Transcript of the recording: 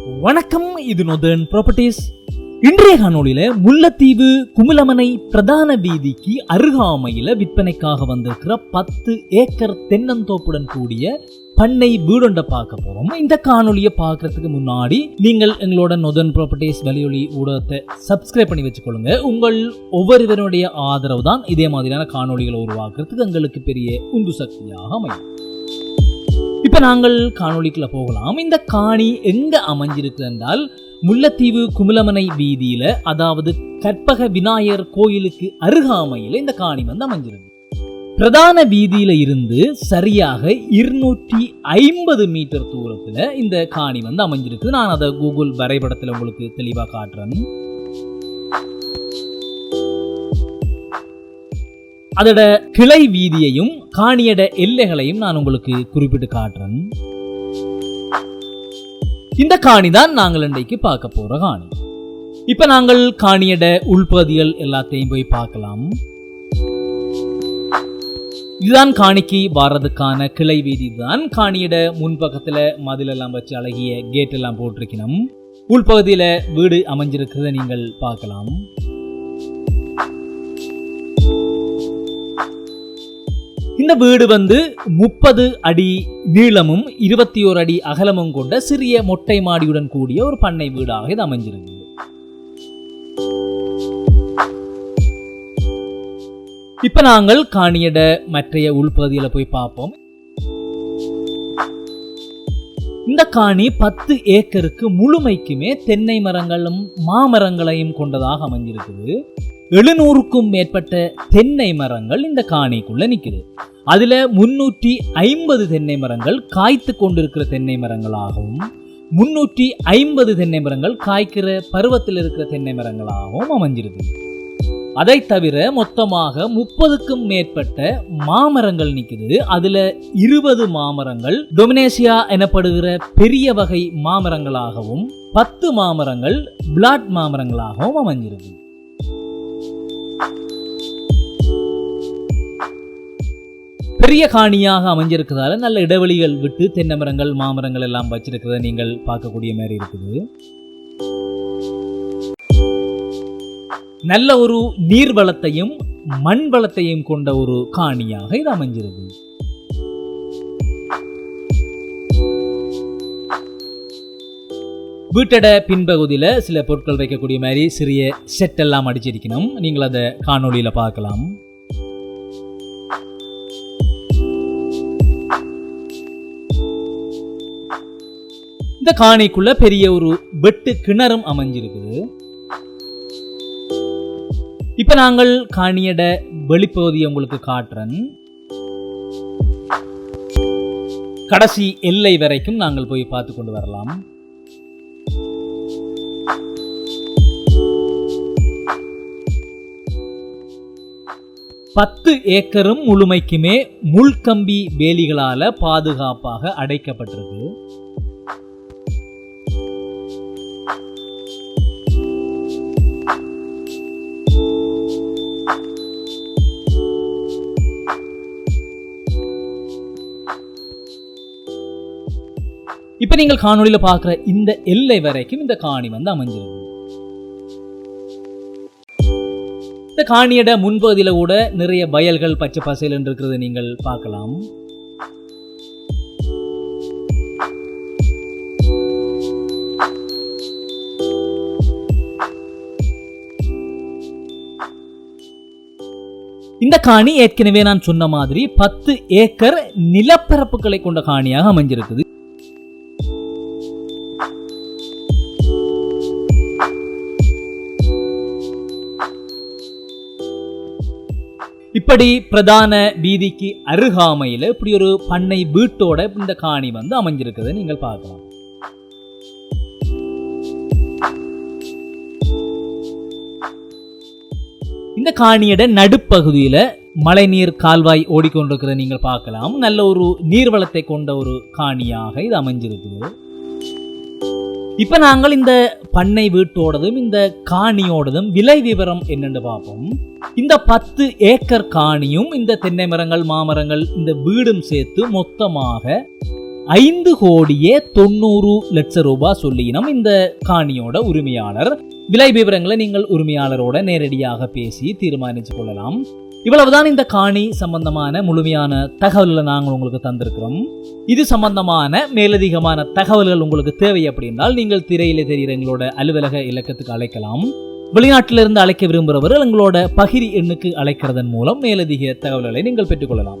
வணக்கம் இது northern properties இன்றைய காணொலியில முல்லைத்தீவு குமுலமனை பிரதான வீதிக்கு அருகாமையில விற்பனைக்காக வந்திருக்கிற பத்து ஏக்கர் தென்னந்தோப்புடன் கூடிய பண்ணை வீடொண்ட பார்க்க போறோம். இந்த காணொலியை பார்க்கறதுக்கு முன்னாடி நீங்கள் எங்களோட நொதன் ப்ராப்பர்ட்டிஸ் வலியொலி ஊடகத்தை சப்ஸ்கிரைப் பண்ணி வச்சுக்கொள்ளுங்க. உங்கள் ஒவ்வொருவருடைய ஆதரவு தான் இதே மாதிரியான காணொளிகளை உருவாக்குறதுக்கு எங்களுக்கு பெரிய உந்து சக்தியாக அமையும். இப்ப நாங்கள் காணொலிக்குள்ள போகலாம். இந்த காணி எங்க அமைஞ்சிருக்கு என்றால் முல்லைத்தீவு குமுலமனை வீதியில அதாவது கற்பக விநாயகர் கோயிலுக்கு அருகாமையில இந்த காணி வந்து அமைஞ்சிருக்கு. பிரதான வீதியில இருந்து சரியாக இருநூற்றி ஐம்பது மீட்டர் தூரத்துல இந்த காணி வந்து அமைஞ்சிருக்கு. நான் அதை கூகுள் வரைபடத்துல உங்களுக்கு தெளிவா காட்டுறேன். அதோட கிளை வீதியையும் காணியட எல்லைகளையும் நான் உங்களுக்கு குறிப்பிட்டு காட்டுறேன். இந்த காணி தான் நாங்கள் இன்றைக்கு பார்க்க போற காணி. இப்ப நாங்கள் காணியட உள்பகுதிகள் எல்லாத்தையும் போய் பார்க்கலாம். இதுதான் காணிக்கு வர்றதுக்கான கிளை வீதி. தான் காணியிட முன்பக்கத்துல மதில் எல்லாம் வச்சு அழகிய கேட் எல்லாம் போட்டிருக்கணும். உள்பகுதியில வீடு அமைஞ்சிருக்கிறத நீங்கள் பார்க்கலாம். இந்த வீடு வந்து முப்பது அடி நீளமும் இருபத்தி ஓரு அடி அகலமும் கொண்ட சிறிய மொட்டை மாடியுடன் கூடிய ஒரு பண்ணை வீடாக இது அமைஞ்சிருந்தது. இப்ப நாங்கள் காணியட மற்றைய உள்பகுதியில போய் பார்ப்போம். இந்த காணி பத்து ஏக்கருக்கு முழுமைக்குமே தென்னை மரங்களும் மாமரங்களையும் கொண்டதாக அமைஞ்சிருக்குது. எழுநூறுக்கும் மேற்பட்ட தென்னை மரங்கள் இந்த காணிக்குள்ள நிக்குது. அதில் முன்னூற்றி ஐம்பது தென்னை மரங்கள் காய்த்து கொண்டிருக்கிற தென்னை மரங்களாகவும் முன்னூற்றி ஐம்பது தென்னை மரங்கள் காய்க்கிற பருவத்தில் இருக்கிற தென்னை மரங்களாகவும் அமைஞ்சிருக்கு அதை தவிர மொத்தமாக முப்பதுக்கும் மேற்பட்ட மாமரங்கள் நிற்குது அதுல இருபது மாமரங்கள் டொமினேசியா எனப்படுகிற பெரிய வகை மாமரங்களாகவும் பத்து மாமரங்கள் பிளாட் மாமரங்களாகவும் அமைஞ்சிருக்கு பெரிய காணியாக அமைஞ்சிருக்கிறதால நல்ல இடைவெளிகள் விட்டு தென்னை மரங்கள் மாமரங்கள் எல்லாம் வச்சிருக்கிறத நீங்கள் பார்க்கக்கூடிய மாதிரி இருக்குது. நல்ல ஒரு நீர் வளத்தையும் மண் வளத்தையும் கொண்ட ஒரு காணியாக இது அமைஞ்சிருக்கு வீட்டோட பின்பகுதியில் சில பொருட்கள் வைக்கக்கூடிய மாதிரி சிறிய செட் எல்லாம் அடிச்சிருக்கணும். நீங்கள் அதை காணொலியில் பார்க்கலாம். இந்த காணிக்குள்ள பெரிய ஒரு வெட்டு கிணறும் அமைஞ்சிருக்குது. இப்ப நாங்கள் காணியட வெளிப்பகுதியை உங்களுக்கு காட்டுறேன். கடைசி எல்லை வரைக்கும் நாங்கள் போய் பார்த்து கொண்டு வரலாம். பத்து ஏக்கரும் முழுமைக்குமே முள்கம்பி வேலிகளால பாதுகாப்பாக அடைக்கப்பட்டிருக்கு. இப்ப நீங்கள் காணொளியில பார்க்குற இந்த எல்லை வரைக்கும் இந்த காணி வந்து அமைஞ்சிருக்கு. இந்த காணியோட முன்பகுதியில் கூட நிறைய வயல்கள் பச்சை பசையில் இருக்கிறத நீங்கள் பார்க்கலாம். இந்த காணி ஏற்கனவே நான் சொன்ன மாதிரி பத்து ஏக்கர் நிலப்பரப்புகளை கொண்ட காணியாக அமைஞ்சிருக்குது. இப்படி பிரதான வீதிக்கு அருகாமையில் இப்படி ஒரு பண்ணை வீட்டோட இந்த காணி வந்து அமைஞ்சிருக்குது. நீங்கள் பார்க்கலாம். இந்த காணியோட நடுப்பகுதியில் மழைநீர் கால்வாய் ஓடிக்கொண்டிருக்கிறத நீங்கள் பார்க்கலாம். நல்ல ஒரு நீர்வளத்தை கொண்ட ஒரு காணியாக இது அமைஞ்சிருக்குது. இப்ப நாங்கள் இந்த பண்ணை வீட்டோடதும் இந்த காணியோடதும் விலை விவரம் என்னன்னு பார்ப்போம். இந்த பத்து ஏக்கர் காணியும் இந்த தென்னை மரங்கள் மாமரங்கள் இந்த வீடும் சேர்த்து மொத்தமாக ஐந்து கோடியே தொண்ணூறு லட்சம் ரூபாய் சொல்லினோம் இந்த காணியோட உரிமையாளர். விலை விவரங்களை நீங்கள் உரிமையாளரோட நேரடியாக பேசி தீர்மானித்து கொள்ளலாம். இவ்வளவுதான் இந்த காணி சம்பந்தமான முழுமையான தகவல்களை நாங்கள் உங்களுக்கு தந்திருக்கிறோம். இது சம்பந்தமான மேலதிகமான தகவல்கள் உங்களுக்கு தேவை அப்படின்னால் நீங்கள் திரையிலே தெரிகிற எங்களோட அலுவலக இலக்கத்துக்கு அழைக்கலாம். வெளிநாட்டிலிருந்து அழைக்க விரும்புகிறவர்கள் எங்களோட பகிரி எண்ணுக்கு அழைக்கிறதன் மூலம் மேலதிக தகவல்களை நீங்கள் பெற்றுக்கொள்ளலாம்.